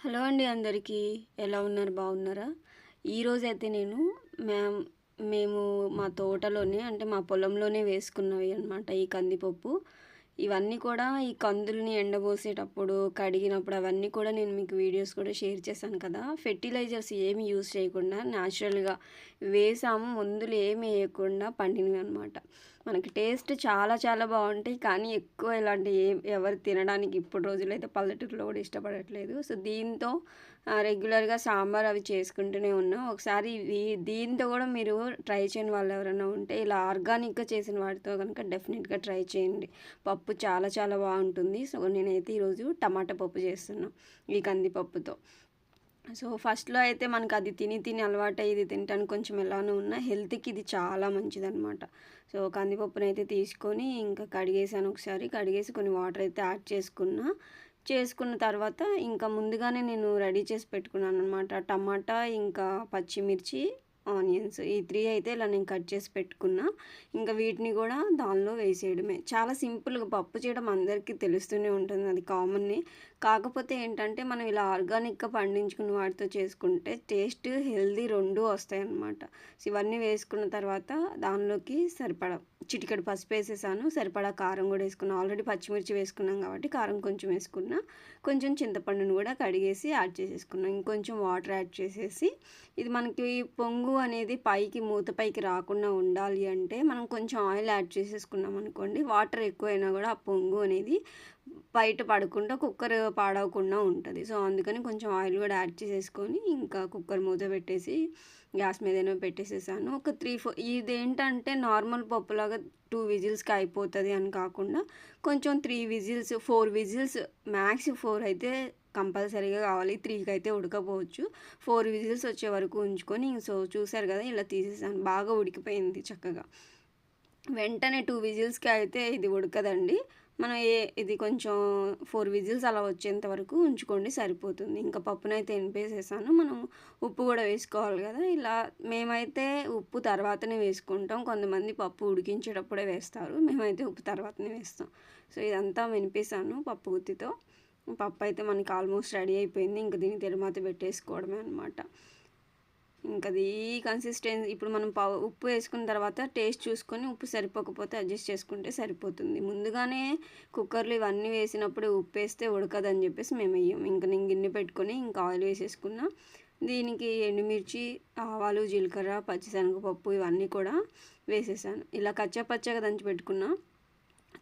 Hello అండి అందరికీ. ఎలా ఉన్నారు? బాగున్నారా? ఈరోజు అయితే నేను మ్యామ్ మేము మా తోటలోనే అంటే మా పొలంలోనే వేసుకున్నవి అనమాట ఈ కందిపప్పు. ఇవన్నీ కూడా ఈ కందుల్ని ఎండబోసేటప్పుడు కడిగినప్పుడు అవన్నీ కూడా నేను మీకు వీడియోస్ కూడా షేర్ చేశాను కదా. ఫెర్టిలైజర్స్ ఏమి యూస్ చేయకుండా న్యాచురల్గా వేసాము మందులు ఏమి వేయకుండా పండినవి అనమాట మనకి టేస్ట్ చాలా చాలా బాగుంటాయి. కానీ ఎక్కువ ఇలాంటి ఎవరు తినడానికి ఇప్పుడు రోజులైతే పల్లెటూరులో కూడా ఇష్టపడట్లేదు. సో దీంతో రెగ్యులర్గా సాంబార్ అవి చేసుకుంటూనే ఉన్నాం. ఒకసారి దీంతో కూడా మీరు ట్రై చేయని వాళ్ళు ఎవరైనా ఉంటే ఇలా ఆర్గానిక్గా చేసిన వాటితో కనుక డెఫినెట్గా ట్రై చేయండి. పప్పు చాలా చాలా బాగుంటుంది. సో నేనైతే ఈరోజు టమాటా పప్పు చేస్తున్నాను ఈ కందిపప్పుతో. సో ఫస్ట్లో అయితే మనకు అది తిని తిని అలవాటు ఇది తింటానికి కొంచెం ఎలానో ఉన్నా హెల్త్కి ఇది చాలా మంచిదన్నమాట. సో కందిపప్పును అయితే తీసుకొని ఇంకా కడిగేసాను ఒకసారి. కడిగేసి కొన్ని వాటర్ అయితే యాడ్ చేసుకున్నా. చేసుకున్న తర్వాత ఇంకా ముందుగానే నేను రెడీ చేసి పెట్టుకున్నాను అనమాట టమాటా ఇంకా పచ్చిమిర్చి ఆనియన్స్ ఈ త్రీ అయితే ఇలా నేను కట్ చేసి పెట్టుకున్నా. ఇంకా వీటిని కూడా దానిలో వేసేయడమే. చాలా సింపుల్గా పప్పు చేయడం అందరికీ తెలుస్తూనే ఉంటుంది అది కామన్నే. కాకపోతే ఏంటంటే మనం ఇలా ఆర్గానిక్గా పండించుకున్న వాటితో చేసుకుంటే టేస్ట్ హెల్దీ రెండు వస్తాయి అన్నమాట ఇవన్నీ వేసుకున్న తర్వాత దానిలోకి సరిపడ చిటికడి పసుపు వేసేసాను సరిపడా కారం కూడా వేసుకున్నాను ఆల్రెడీ పచ్చిమిర్చి వేసుకున్నాం కాబట్టి కారం కొంచెం వేసుకున్నా. కొంచెం చింతపండును కూడా కడిగేసి యాడ్ చేసేసుకున్నాం. ఇంకొంచెం వాటర్ యాడ్ చేసేసి ఇది మనకి పొంగు అనేది పైకి మూత పైకి రాకుండా ఉండాలి అంటే మనం కొంచెం ఆయిల్ యాడ్ చేసేసుకున్నాం అనుకోండి వాటర్ ఎక్కువైనా కూడా ఆ పొంగు అనేది బయట పడకుండా కుక్కర్ పాడవకుండా ఉంటుంది. సో అందుకని కొంచెం ఆయిల్ కూడా యాడ్ చేసేసుకొని ఇంకా కుక్కర్ మూత పెట్టేసి గ్యాస్ మీదనే పెట్టేసేసాను. ఒక త్రీ ఫోర్ ఇదేంటంటే నార్మల్ పప్పులాగా టూ విజిల్స్కి అయిపోతుంది అని కాకుండా కొంచెం three whistles four whistles max four అయితే కంపల్సరీగా కావాలి. త్రీకి అయితే ఉడకపోవచ్చు. ఫోర్ విజిల్స్ వచ్చే వరకు ఉంచుకొని సో చూసారు కదా ఇలా తీసేసాను. బాగా ఉడికిపోయింది చక్కగా. వెంటనే టూ విజిల్స్కి అయితే ఇది ఉడకదండి. మనం ఏ ఇది కొంచెం ఫోర్ విజిల్స్ అలా వచ్చేంత వరకు ఉంచుకోండి సరిపోతుంది. ఇంకా పప్పునైతే ఎనిపేసేసాను మనం ఉప్పు కూడా వేసుకోవాలి కదా. ఇలా మేమైతే ఉప్పు తర్వాతనే వేసుకుంటాం. కొంతమంది పప్పు ఉడికించేటప్పుడే వేస్తారు. మేమైతే ఉప్పు తర్వాతనే వేస్తాం. సో ఇదంతా వినిపేసాను పప్పు గుత్తితో. పప్పు అయితే మనకి ఆల్మోస్ట్ రెడీ అయిపోయింది. ఇంకా దీన్ని తెరమాత పెట్టేసుకోవడమే అనమాట ఇంకా అది కన్సిస్టెన్సీ ఇప్పుడు మనం ఉప్పు వేసుకున్న తర్వాత టేస్ట్ చూసుకొని ఉప్పు సరిపోకపోతే అడ్జస్ట్ చేసుకుంటే సరిపోతుంది. ముందుగానే కుక్కర్లు ఇవన్నీ వేసినప్పుడు ఉప్పు వేస్తే ఉడకదని చెప్పేసి మేము వేయం. ఇంకా నేను గిన్నె పెట్టుకొని ఇంకా ఆయిల్ వేసేసుకున్నా. దీనికి ఎండుమిర్చి ఆవాలు జీలకర్ర పచ్చిశనగపప్పు ఇవన్నీ కూడా వేసేసాను. ఇలా కచ్చాపచ్చగా దంచి పెట్టుకున్న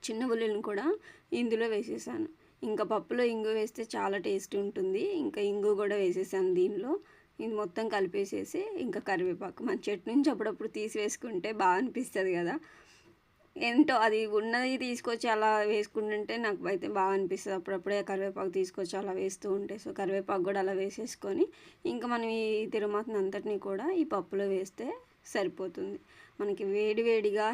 చిన్న ఉల్లిని కూడా ఇందులో వేసేసాను. ఇంకా పప్పులో ఇంగు వేస్తే చాలా టేస్ట్ ఉంటుంది. ఇంకా ఇంగు కూడా వేసేసాను దీనిలో. ఇది మొత్తం కలిపేసేసి ఇంకా కరివేపాకు. మన చెట్టు నుంచి అప్పుడప్పుడు తీసి వేసుకుంటే బాగా అనిపిస్తుంది కదా. ఏంటో అది ఉన్నది తీసుకొచ్చి అలా వేసుకుంటుంటే నాకు అయితే బాగా అనిపిస్తుంది. అప్పుడప్పుడే కరివేపాకు తీసుకొచ్చి అలా వేస్తూ ఉంటే సో కరివేపాకు కూడా అలా వేసేసుకొని ఇంకా మనం ఈ తిరుమాతను అంతటినీ కూడా ఈ పప్పులో వేస్తే సరిపోతుంది. మనకి వేడి వేడిగా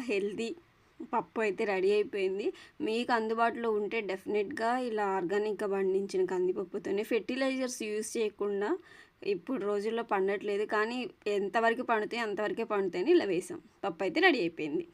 పప్పు అయితే రెడీ అయిపోయింది. మీకు అందుబాటులో ఉంటే డెఫినెట్గా ఇలా ఆర్గానిక్గా పండించిన కందిపప్పుతోనే ఫెర్టిలైజర్స్ యూస్ చేయకుండా ఇప్పుడు రోజుల్లో పండట్లేదు. కానీ ఎంతవరకు పండుతాయి అంతవరకే పండుతాయని ఇలా వేసాం. పప్పు అయితే రెడీ అయిపోయింది.